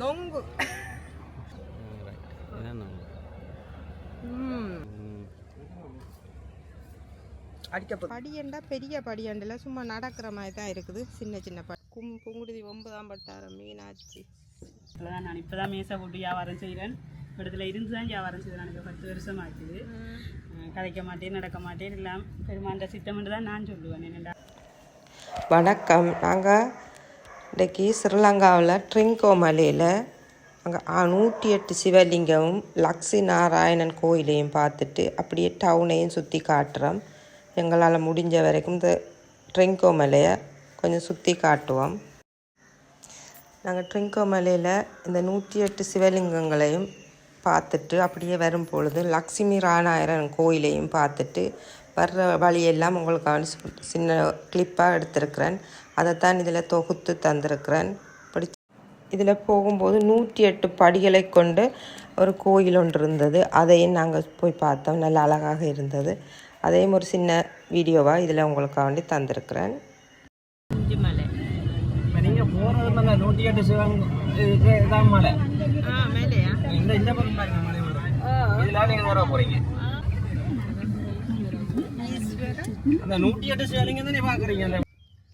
நொங்கு படியண்டா பெரிய படியண்டில் சும்மா நடக்கிற மாதிரி தான் இருக்குது சின்ன சின்ன படி கும் புங்குடுதி ஒன்பதாம் பட்டாரம் மீனாட்சி இப்போதான் நான் இப்போ தான் மேசை போட்டு வியாபாரம் செய்கிறேன் இடத்துல இருந்து தான் வியாபாரம் செய்கிறேன் எனக்கு பத்து வருஷம் ஆச்சுது கதைக்க மாட்டேன் நடக்க மாட்டேன் எல்லாம் பெருமாண்ட சித்தம்னு தான் நான் சொல்லுவேன் என்னடா வணக்கம் நாங்கள் இன்றைக்கி ஸ்ரீலங்காவில் ட்ரிங்கோ மலையில் அங்கே நூற்றி எட்டு சிவலிங்கமும் லக்ஷ்மி நாராயணன் கோயிலையும் பார்த்துட்டு அப்படியே டவுனையும் சுற்றி காட்டுறோம். எங்களால் முடிஞ்ச வரைக்கும் இந்த ட்ரிங்கோ மலையை கொஞ்சம் சுற்றி காட்டுவோம். நாங்கள் ட்ரிங்கோ மலையில் இந்த நூற்றி எட்டு சிவலிங்கங்களையும் பார்த்துட்டு அப்படியே வரும் பொழுது லக்ஷ்மி ராநாயரன் கோயிலையும் பார்த்துட்டு வர்ற வழியெல்லாம் உங்களுக்கு சின்ன கிளிப்பாக எடுத்திருக்கிறேன். அதைத்தான் இதில் தொகுத்து தந்திருக்கிறேன். இப்படி இதில் போகும்போது நூற்றி எட்டு படிகளை கொண்டு ஒரு கோயில் ஒன்று இருந்தது. அதையும் நாங்கள் போய் பார்த்தோம். நல்ல அழகாக இருந்தது. அதையும் ஒரு சின்ன வீடியோவாக இதில் உங்களுக்காக வேண்டி தந்திருக்கிறேன். நீங்கள் போகிறது நூற்றி எட்டு சிவன் இதுக்கு இதான் மலை. ஆ மேலையா? இந்த இந்த பக்கம் பாருங்க மலை வரும் இதெல்லாம் நீங்கள் வர போகிறீங்க அந்த நூற்றி எட்டு சிவலிங்கம் தானே பார்க்குறீங்க அந்த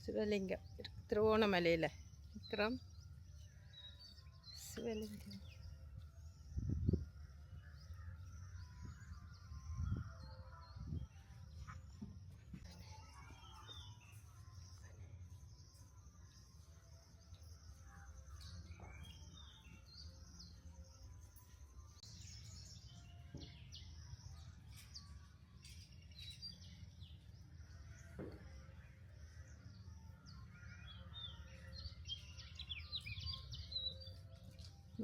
சிவலிங்கம் திருவோணமலையில். விக்ரம். சிவலிங்கம்.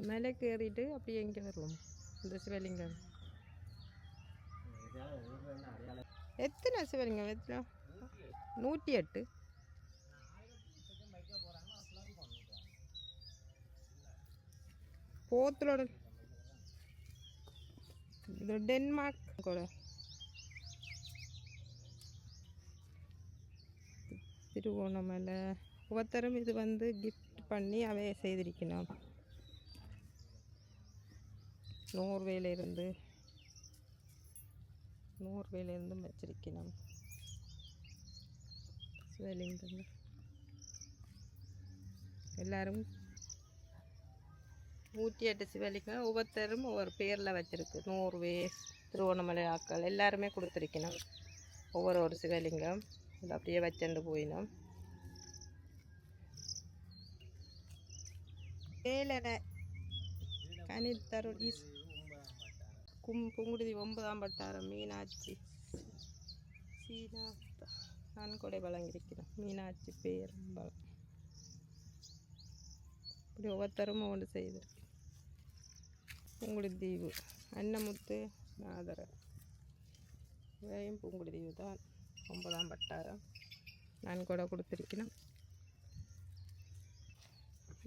மேலே ஏறிட்டு அப்படியே இங்கே வருவோம். இந்த சிவலிங்கம். எத்தனை சிவலிங்கம்? எத்தனை? நூற்றி எட்டு போத்தலோட இது டென்மார்க் கூட. திருவோணமலை. ஒவ்வொருத்தரும் இது வந்து கிஃப்ட் பண்ணி அவைய செய்திருக்கணும் நோர்வேலேருந்து நோர்வேலேருந்து வச்சிருக்கணும். சிவலிங்கம் எல்லாரும் நூற்றி எட்டு சிவலிங்கம் ஒவ்வொருத்தரும் ஒவ்வொரு பேரில் வச்சுருக்கு. நோர்வே திருவண்ணாமலை ஆக்கள் எல்லாருமே கொடுத்துருக்கணும். ஒவ்வொரு ஒரு சிவலிங்கம் இது அப்படியே வச்சுட்டு போயினோம் வேலனை கனித்தருள் ஈஸ் கும் புங்குடுதி ஒன்பதாம் பட்டாரம் மீனாட்சி. சீனா நன்கொடை வழங்கியிருக்கிறோம். மீனாட்சி பேரம்பலம். இப்படி ஒவ்வொருத்தரும் ஒன்று செய்திருக்கு. புங்குடுதி அன்னமுத்து நாதர இவையும் புங்குடுதி தான். ஒன்பதாம் பட்டாரம். நன்கொடை கொடுத்துருக்கணும்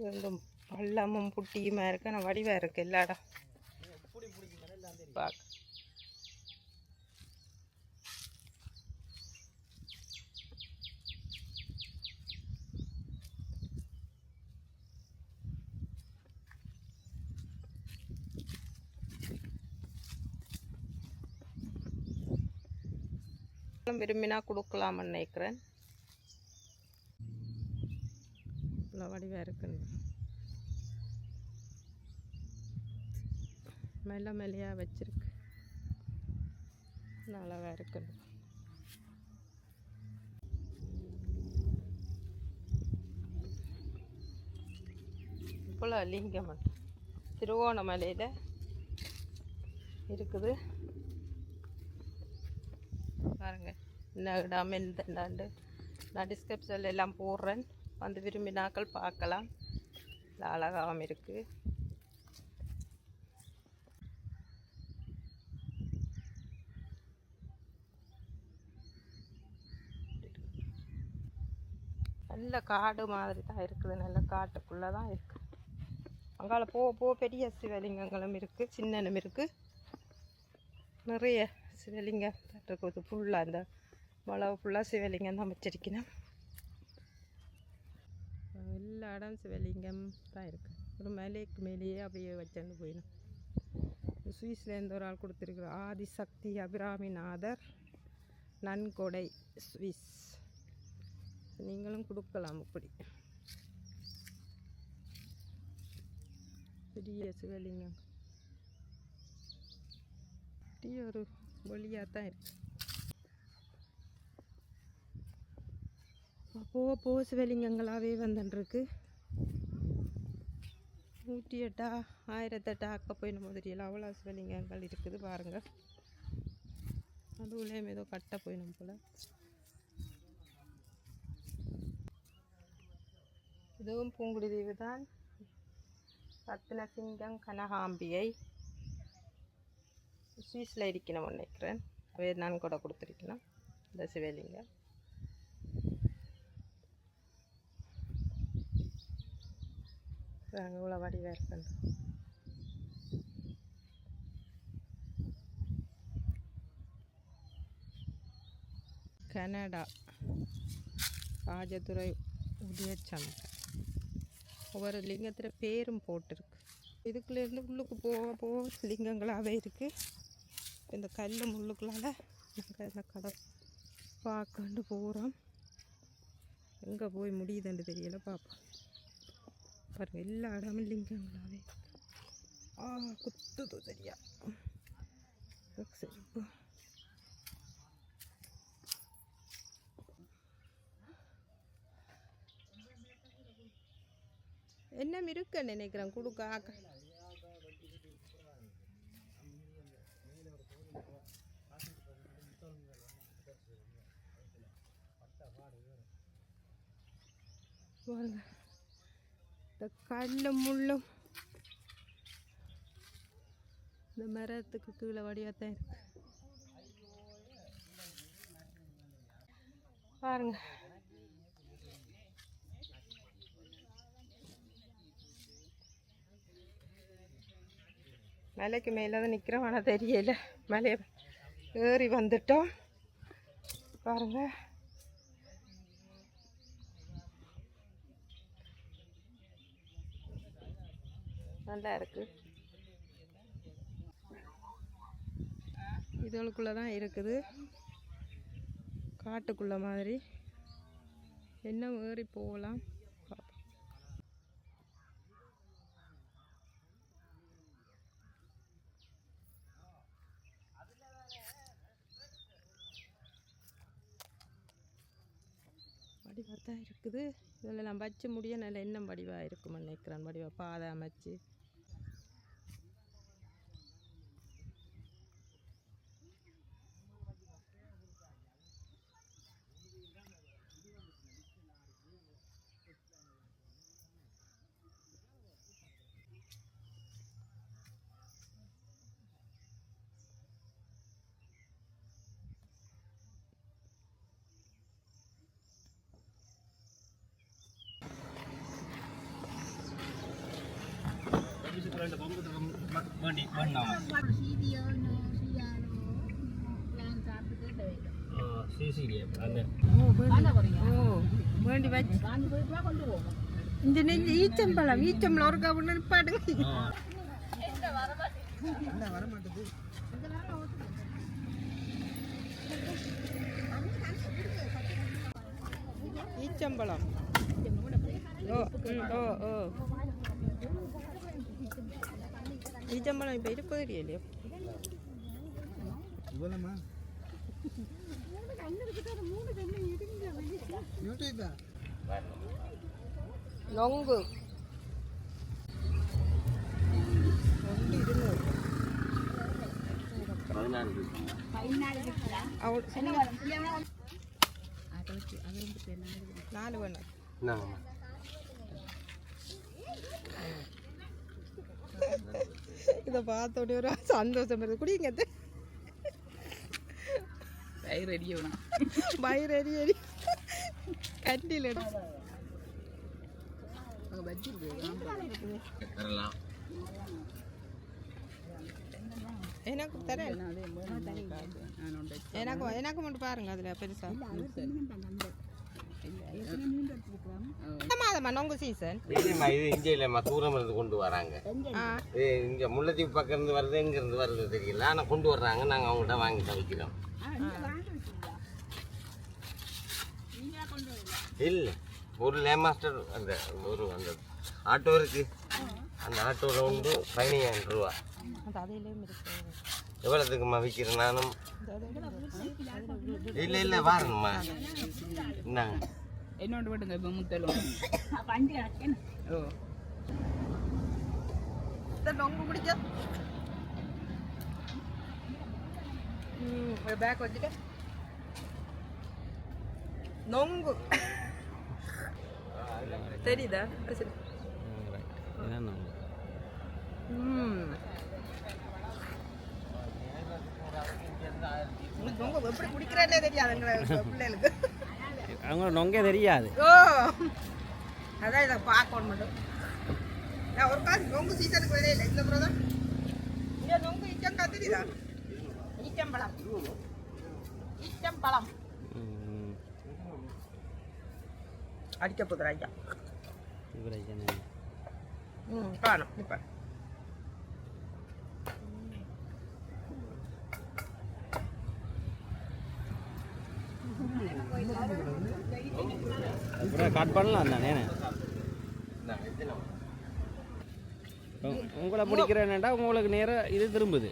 ரெண்டும் பள்ளமும் புட்டியுமா இருக்கு? ஆனால் வடிவாக இருக்குது எல்லா இடம் பார்க்க விரும்பினா கொடுக்கலாம்னு நினைக்கிறேன் இவ்வளோ வடிவாக இருக்குன்னு மெல்ல மெல்லையாக வச்சுருக்கு. அழகாக இருக்கணும் இவ்வளோ லிங்கம் திருவோணமலையில் இருக்குது. பாருங்கள் என்ன இந்த எந்தாண்டு நான் டிஸ்கிரிப்ஷனில் எல்லாம் போடுறேன். வந்து விரும்பினாக்கள் பார்க்கலாம். நல்லா அழகாகவும் இருக்குது நல்ல காடு மாதிரி தான் இருக்குது. நல்ல காட்டுக்குள்ளே தான் இருக்குது அங்கால போ போ பெரிய சிவலிங்கங்களும் இருக்குது சின்னனும் இருக்குது நிறைய சிவலிங்கம் இருக்குது ஃபுல்லாக அந்த மழை ஃபுல்லாக சிவலிங்கம் தான் வச்சிருக்கணும். எல்லா இடம் சிவலிங்கம் தான் இருக்குது ஒரு மலைக்கு மேலேயே அப்படியே வச்சுட்டு போயிடும். சுவிஸ்லேருந்து ஒரு ஆள் கொடுத்துருக்குற ஆதிசக்தி அபிராமிநாதர் நன்கொடை சுவிஸ். நீங்களும் கொடுக்கலாம் இப்படி பெரிய சிவலிங்கம். பெரிய ஒரு ஒளியாக தான் இருக்கு போக போக சிவலிங்கங்களாகவே வந்துட்டுருக்கு நூற்றி எட்டா ஆயிரத்தெட்டா அக்க போயின மாதிரியெல்லாம் அவ்வளோ சிவலிங்கங்கள் இருக்குது பாருங்கள் அதுவுலேயும் ஏதோ கட்ட போயிடும் போல். இதுவும் பூங்குடி தீவு தான் ரத்னசிங்கம் கனகாம்பியை சுவிஸில் இருக்கணும் நினைக்கிறேன். அவர் நான் கூட கொடுத்துருக்கணும். இந்த சிவலிங்கம் அங்கே இவ்வளோ வடிவாக இருக்கணும் கனடா. ராஜதுரை உதயச்சந்திரன். ஒவ்வொரு லிங்கத்தில் பேரும் போட்டிருக்கு. இதுக்குள்ளேருந்து உள்ளுக்கு போக போக லிங்கங்களாகவே இருக்குது இந்த கல் முள்ளுக்குள்ளால நாங்கள் இந்த கடை பார்க்கண்டு போகிறோம் எங்கே போய் முடியுதுன்னு தெரியலை பார்ப்போம் பாருங்கள் எல்லா இடமும் லிங்கங்களாகவே ஆ குத்துது சரியா. சரி என்ன இருக்க நினைக்கிறேன் கொடுக்க ஆக்க பாருங்க. இந்த கல்லும் முள்ளும் இந்த மரத்துக்கு கீழே வடியாத்தான் இருக்கு. பாருங்க. மலைக்கு மேலே தான் நிற்கிறோம் ஆனால் தெரியல. மலையை ஏறி வந்துட்டோம். பாருங்க. நல்லா இருக்கு. இதுகளுக்குள்ளே தான் இருக்குது. காட்டுக்குள்ள மாதிரி. என்ன ஏறி போகலாம் பார்ப்போம். வடிவாக தான் இருக்குது. இதில் நான் வச்சு முடிய நல்ல இன்னும் வடிவாக இருக்கும்னு நினைக்கிறேன். வடிவாக பாதை அமைச்சு. வேண்டி ஓ வச்சு இந்த நெல் ஈச்சம்பழம் ஈச்சம்பழம் ஒரு கவுன்னு நிப்பாடுங்க ஈச்சம்பழம் ஓ ஓ. ஓ ஈச்சம்பழம் இப்போ இருப்பது இல்லையோ நொங்கு நொங்கு இருநூறு பதினாறு அவள் நாலு வேணும் இதை பார்த்த உடனே ஒரு சந்தோஷம் வருது. குடிங்க. வயிறு எரியணும் வயிறு எரி எரி கண்டியில் தரலாம். எனக்கு தரேன். எனக்கு எனக்கு மட்டும் பாருங்க அதில் பெருசா. மாதமா நொங்கு சீசன் இல்லைம்மா இது இங்கே இல்லைம்மா தூரம் இருந்து கொண்டு வராங்க. இது இங்கே முல்லைத்தீவு பக்கம் இருந்து வருது எங்க இருந்து வருது தெரியல. ஆனால் கொண்டு வர்றாங்க நாங்கள் அவங்கள்ட்ட வாங்கி தான் வைக்கிறோம் இல்லை ஒரு லே மாஸ்டர் அந்த ஒரு அந்த ஆட்டோ இருக்கு. அந்த ஆட்டோவில் வந்து பதினையாயிரம் ரூபா. எவ்வளோத்துக்குமா விற்கிறேன் நானும்? இல்லை இல்லை வாரணும்மா இந்தாங்க. என்னோட விடுங்க இப்போ முத்தலும் ஓ. வச்சுட்டு. நொங்கு. தெரியுதா? சரி. ம். உனக்கு நொங்கு எப்படி குடிக்கிறேன்னே தெரியாதுங்கிற பிள்ளைகளுக்கு. அவங்க நொங்கே தெரியாது. ஓ அதான் இதை பார்க்கணும் மட்டும். நான் ஒரு காசு நொங்கு சீசனுக்கு வெளியே இல்லை. முறை தான். இங்கே நொங்கு இச்சம் கத்துதா ஈச்சம்பழம் ஈச்சம்பழம் அடிக்க போதுரா ஐயா ம் காணும். இப்போ. கட் பண்ணலாம் தானே உங்களை பிடிக்கிறேன்டா உங்களுக்கு நேரம் இது திரும்புது.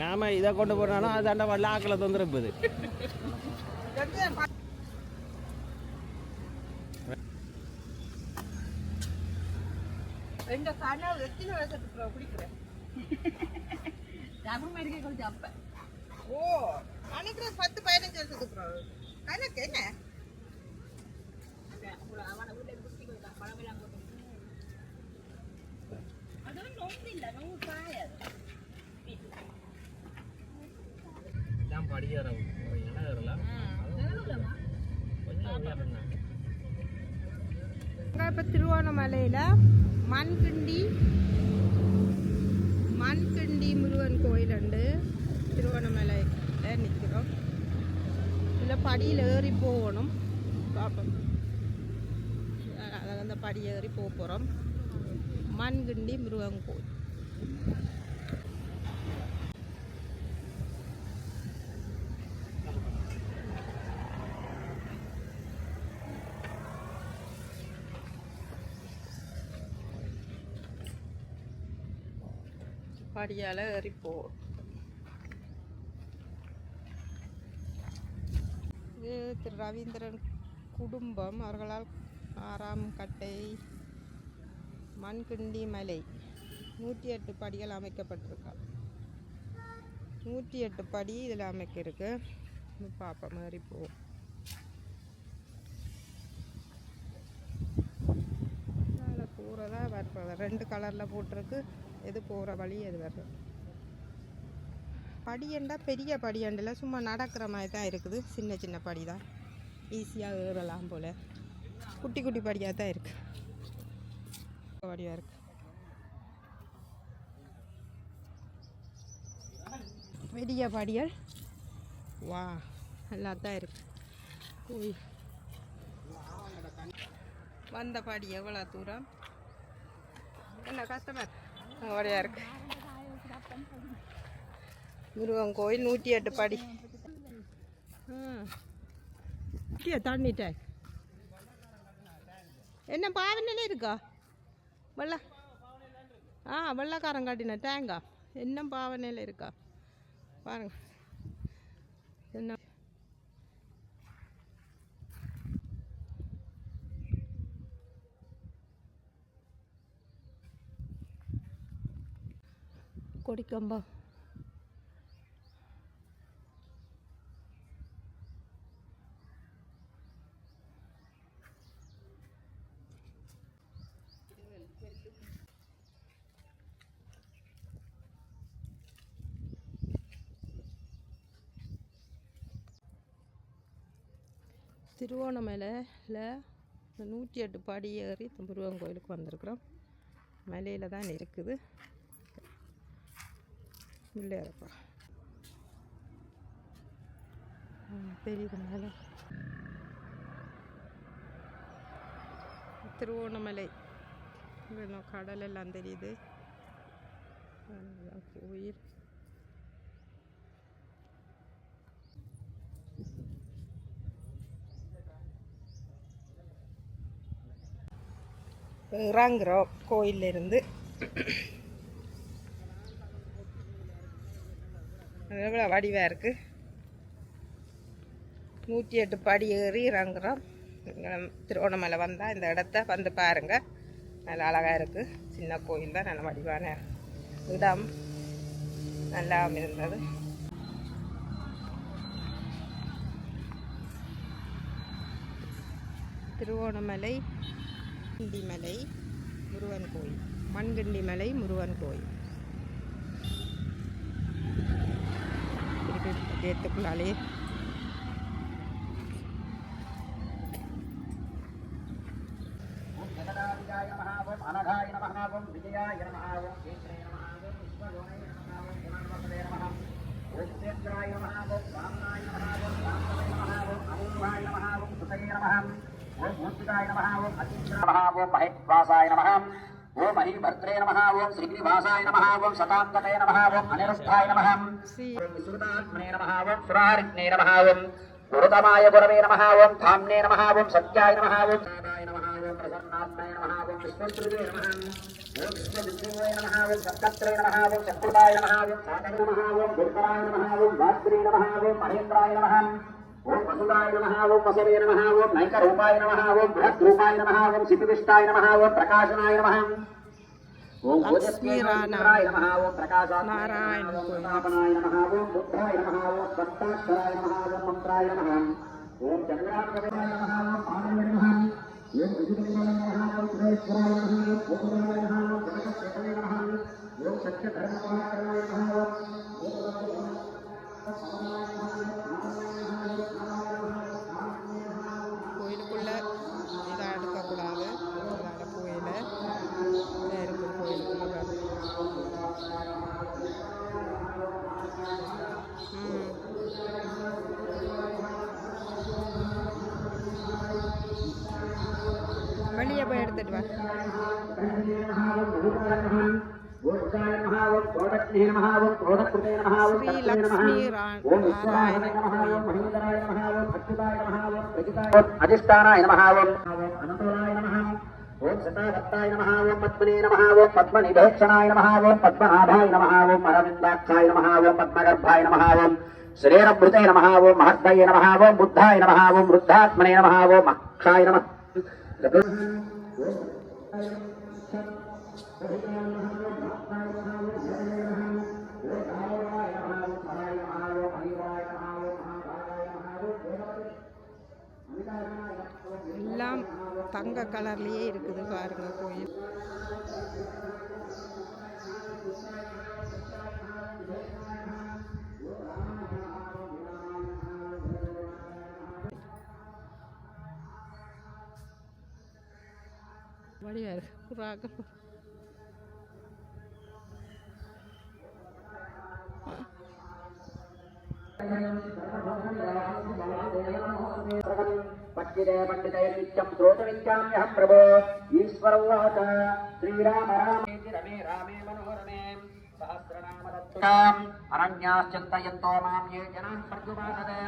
நாம இதை கொண்டு போனாலும் அது அந்த வல்ல ஆக்கில் தொந்திருப்புது எங்க கனவு எத்தனை வருஷத்துக்கு குடிக்கிறேன்? ஓ நினைக்கிறேன் பத்து பதினஞ்சு வருஷத்துக்கு அப்புறம். கணக்கு என்ன? எல்லாம் இப்போ திருவோணமலையில் மண்கிண்டி மண்கிண்டி முருகன் கோயில் உண்டு திருவோணமலையில் நிற்கிறோம் இதில் படியில் ஏறி போகணும். பார்ப்போம் அஹ் அந்த படி ஏறி போக போகிறோம் மண்கிண்டி மிருகம் கோயில். படியால் ஏறி போகணும் இது திரு ரவீந்திரன் குடும்பம். அவர்களால் ஆறாம் கட்டை மண்கிண்டி மலை. நூற்றி எட்டு படிகள் அமைக்கப்பட்டிருக்கா நூற்றி எட்டு படி இதில் அமைக்க இருக்கு இது பார்ப்போம் ஏறி போவோம் அதில் போகிறதா ரெண்டு கலரில் போட்டிருக்கு. எது போகிற வழி எது வர்றது படியண்டா பெரிய படியண்டில் சும்மா நடக்கிற மாதிரி தான் இருக்குது. சின்ன சின்ன படி தான். ஈஸியாக ஏறலாம் போல். குட்டி குட்டி படியாக தான் இருக்குது படியாக இருக்குது பெரிய படியல் வா நல்லா தான் இருக்கு. வந்த படி எவ்வளோ தூரம்? என்ன கஸ்டமர்? வழியாக இருக்கு. முருகன் கோயில் நூற்றி எட்டு படி. ம். கீழே என்ன பாவனையில இருக்கா? வெள்ள. ஆ வெள்ளக்காரன் காட்டின டேங்கா என்ன பாவனையில் இருக்கா? பாருங்க. என்ன? கொடிக்கம்பா திருவோணமலையில் இந்த நூற்றி எட்டு படி ஏறி முருகன் கோயிலுக்கு வந்திருக்கிறோம். மலையில் தான் இருக்குது. உள்ளே இருப்பா தெரியுது மேலே. திருவோணமலை. கடலெல்லாம் கடல் எல்லாம் தெரியுது. உயிர் இறங்குறோம் கோயிலிருந்து எவ்வளோ வடிவாக இருக்குது நூற்றி எட்டு படி ஏறி இறங்குறோம். திருவோணமலை திருவண்ணாமலை வந்தால் இந்த இடத்த வந்து பாருங்கள் நல்லா அழகாக இருக்குது சின்ன கோயில் தான் நல்ல வடிவான இடம். நல்லா இருந்தது திருவோணமலை மலை முருகன் கோயில். மண்கிண்டி மலை முருகன் கோயில். ஏற்றுக்குள்ளாலே ఓం మహేశ్వాసాయ నమ ఓం మహీభద్రే నమ ఓం శ్రీనివాసాయ నమ ఓం శతాంతతే నమ ఓం అనిరుద్ధాయ నమ ஸ்ரீ ఓం విశ్రుతాత్మనే నమ ఓం సురారిజ్ఞే నమ ఓం గురుతమాయ గురవే నమ ఓం ధామ్నే నమ ఓం సత్యాయ నమ ఓం సాదాయ నమ ఓం ప్రసన్నాత్మనే నమ ఓం విశ్వశ్రుతే నమ ఓం విశ్వవిష్ణువే నమ ఓం సత్కత్రే నమ ఓం సత్కృతాయ నమ ఓం సాగర నమ ఓం దుర్గరాయ నమ ఓం వాగ్రే నమ ఓం మహేంద్రాయ నమ ఓం వసుదాయ నమ ఓం వసవే నమ ఓం నైకరూపాయ నమ ఓం బృహద్రూపాయ నమ ఓం శిపివిష్టాయ నమ ఓం ప్రకాశనాయ నమ ఓం ఓజస్వీరాయ నమ ఓం ప్రకాశాయ నమ ఓం బుద్ధాయ నమ ఓం స్వస్తాక్షరాయ నమ ఓం మంత్రాయ నమ ఓం చంద్రాయ నమ ఓం నమ ఓం విజుదాయ నమ ఓం కురేశ్వరాయ నమ ఓం నమ ఓం జగత్కృతాయ నమ ఓం సత్యధర్మపాలకరాయ నమ ఓం ఓం శ్రీ లక్ష్మీ నారాయణ అధిష్టానాయ నమ ఓం అనంతరాయ నమ ఓం శతాభక్తాయ నమ ఓం పద్మనే నమ ఓం పద్మనిభేక్షణాయ నమ ఓం పద్మనాభాయ నమ ఓం అరవిందాక్షాయ నమ ఓం పద్మగర్భాయ నమ தங்க கலர்லேயே இருக்குது பாருங்கள் கோயில். வழியாக இருக்குது പണ്ഡിതേ പണ്ഡിതേ നിത്യം ശ്രോതവിച്ചാമ്യഹം പ്രഭോ. ഈശ്വരവാച. ശ്രീരാമ രാമേതി രമേ രാമേ മനോരമേ. സഹസ്രനാമരത്നാം അരണ്യാശ്ചിന്തയന്തോ മാം യേ ജനാൻ പ്രത്യുപാസതേ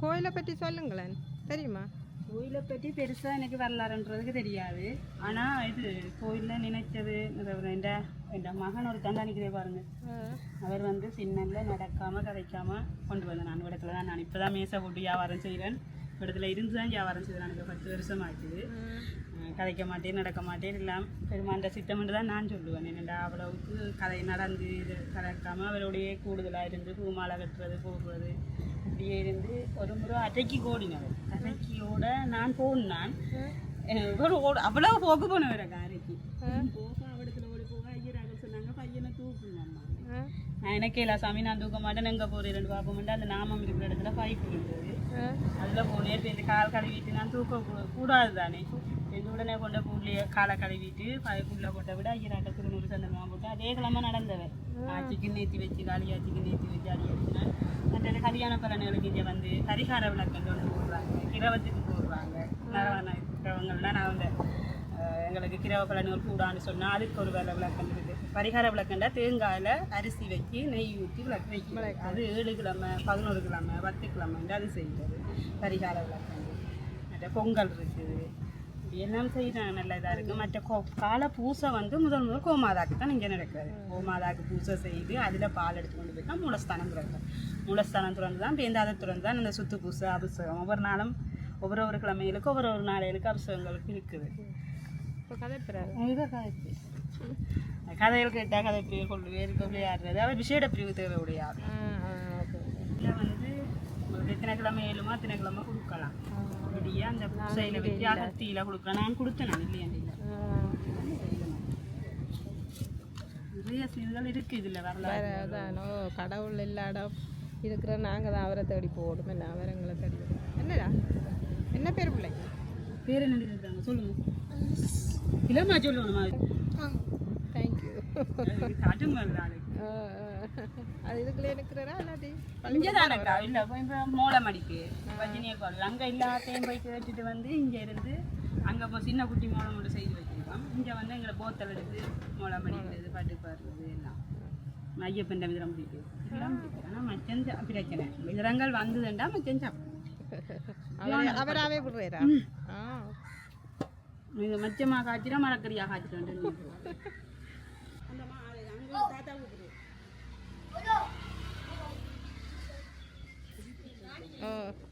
கோயிலை பற்றி சொல்லுங்களேன் தெரியுமா கோயிலை பற்றி பெருசாக எனக்கு வரலாறுன்றதுக்கு தெரியாது. ஆனால் இது கோயிலில் நினைச்சது இந்த என் மகன் ஒரு கண்காணிக்கிறே பாருங்க. அவர் வந்து சின்னல்ல நடக்காமல் கதைக்காமல் கொண்டு வந்தேன் நான் இடத்துல தான் நான் இப்போ தான் மேசை போட்டு வியாபாரம் செய்கிறேன் இடத்துல இருந்து தான் வியாபாரம் செய்கிறேன் எனக்கு பத்து வருஷம் ஆச்சுது அஹ் கதைக்க மாட்டேன் நடக்க மாட்டேன் எல்லாம் பெருமாண்ட சித்தம்னு தான் நான் சொல்லுவேன். என்னடா அவ்வளவுக்கு கதை நடந்து இது கலக்காமல் அவரோடையே கூடுதலாக இருந்து பூமாலை கட்டுறது போகிறது இப்படியே இருந்து ஒரு முறை அட்டைக்கு ஓடினவர் அட்டைக்கியோட நான் போனான். இவர் ஓட அவ்வளவு போக்கு போனவர் அரைக்கு போக அவடத்துல ஓடி போக ஐயராக சொன்னாங்க பையனை தூக்குங்க அம்மா. நான் எனக்கு இல்லை சாமி நான் தூக்க மாட்டேன் எங்கே போகிறேன் ரெண்டு பார்ப்போம்ட்டு அந்த நாமம் இருக்கிற இடத்துல பைப் இருந்தது அதில் போனேன் இப்போ இந்த கால் கழுவிட்டு நான் தூக்க கூடாது தானே. இது உடனே கொண்ட புள்ளைய காலை கழுவிட்டு புள்ள கொண்ட விட ஐயராட்ட திருநூறு சந்தனமாக போட்டு அதே கிழமை நடந்தவன். ஆச்சிக்கு நேத்தி வச்சு காளியாச்சிக்கு நேத்தி வச்சு அடி அடிச்சினேன் மற்றது கல்யாண பலன்களுக்கு இங்கே வந்து பரிகார விளக்கம் ஒன்று போடுறாங்க கிரவத்துக்கு போடுறாங்க நரவண கிரவங்கள்லாம் நான் வந்து எங்களுக்கு கிரவ பலன்கள் கூடான்னு சொன்னால் அதுக்கு ஒரு வேலை விளக்கம் இருக்குது பரிகார விளக்கண்டா தேங்காயில் அரிசி வச்சு நெய் ஊற்றி விளக்கு வைக்கும் அது ஏழு கிழமை பதினோரு கிழமை பத்து கிழமைண்டு அது செய்கிறது பரிகார விளக்கம். மற்ற பொங்கல் இருக்குது. எல்லாம் செய்கிறாங்க நல்ல இதாக இருக்குது மற்ற கோ கால பூசை வந்து முதல் முதல் கோமாதாக்கு தான் இங்கே நடக்கிறது கோமாதாக்கு பூசை செய்து அதில் பால் எடுத்து கொண்டு போய் தான் மூலஸ்தானம் திறந்து மூலஸ்தானம் திறந்து தான் பேந்தாத திறந்து தான் இந்த சுத்து பூசை அபிஷேகம். ஒவ்வொரு நாளும் ஒவ்வொரு ஒரு கிழமைகளுக்கு ஒவ்வொரு ஒரு நாளைகளுக்கு அபிஷேகங்களுக்கு இருக்குது. கதைகள் கேட்டால் கதை பிரிவு கொண்டு வேறு விளையாடுறது அவர் விசேட பிரிவு தேவை உடையாது இதில் வந்து உங்களுக்கு எத்தனை கிழமை ஏழுமா எத்தனை கிழமை கொடுக்கலாம் அப்படியே அந்த பூசையில் வச்சு அகத்தியில் கொடுக்கலாம் நான் கொடுத்தேன் இல்லையா? இல்லை. நிறைய செய்திகள் இருக்குது இதில் வரலாறு. அதானோ? கடவுள் இல்லாட இருக்கிற நாங்கள் தான் அவரை தேடி போடும் என்ன அவர் எங்களை தேடி. என்னடா? என்ன பேர் பிள்ளைங்க பேர் என்ன இருக்காங்க சொல்லுங்க. இளமா சொல்லணுமா தேங்க்யூ காட்டுங்க அது இதுக்குள்ளே இருக்கிறா இல்லாட்டி இங்கே தானக்கா இல்லை இப்போ மோளமடிக்கு. பஜினியை கோவில் அங்கே எல்லாத்தையும் போய் கேட்டுட்டு வந்து இங்கே இருந்து அங்கே இப்போ சின்ன குட்டி மோளம் ஒன்று செய்து வச்சிருக்கோம். இங்கே வந்து எங்களை போத்தல் எடுத்து மோளம் அடிக்கிறது பாட்டு பாடுறது எல்லாம். ஐயப்பன் விதிரம் பிடிக்கும். இதெல்லாம் பிடிக்கும். ஆனால் பிரச்சனை விதிரங்கள் வந்ததுண்டா மச்சன் சாப்பிடும் அவரே அவராகவே விடுறா ஆ. இது மச்சமாக மரக்கறியாக காய்ச்சிட்டு வந்து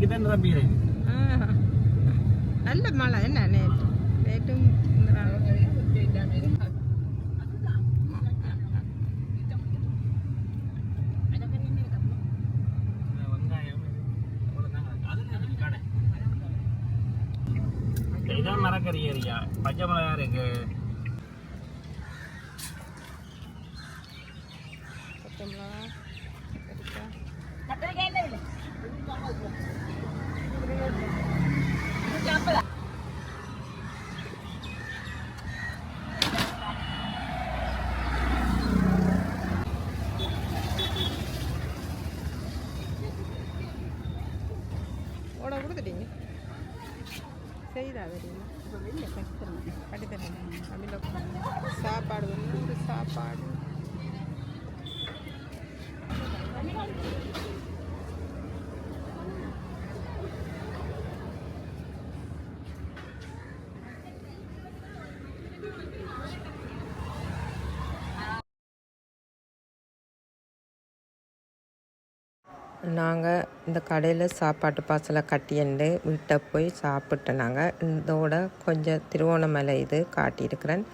மழைக்கு தான் நிரம்பி இருக்கு. நல்ல மழை. என்ன நேற்று நேற்றும் இந்த நாள். இதான் மரக்கறி ஏரியா. பச்சை மிளகா இருக்கு பத்தொம்பதா இருக்கா ஓட கொடுத்துட்டீங்க செய்தா தெரியுமா கட்டித்தரேன் தமிழில் சாப்பாடு வந்து ஒரு சாப்பாடு நாங்கள் இந்த கடையில் சாப்பாட்டு பாசலை கட்டியண்டு வீட்டை போய் சாப்பிட்டு நாங்கள் இதோட கொஞ்சம் திருவோணமலை இது காட்டியிருக்கிறேன்.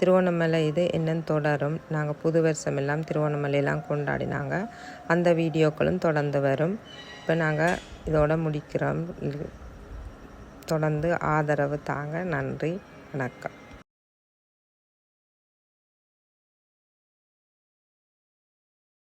திருவண்ணாமலை இது என்னன்னு தொடரும். நாங்கள் புது வருஷம் எல்லாம் திருவண்ணாமலையெல்லாம் கொண்டாடினாங்க. அந்த வீடியோக்களும் தொடர்ந்து வரும். இப்போ நாங்கள் இதோட முடிக்கிறோம். தொடர்ந்து ஆதரவு தாங்க. நன்றி. வணக்கம்.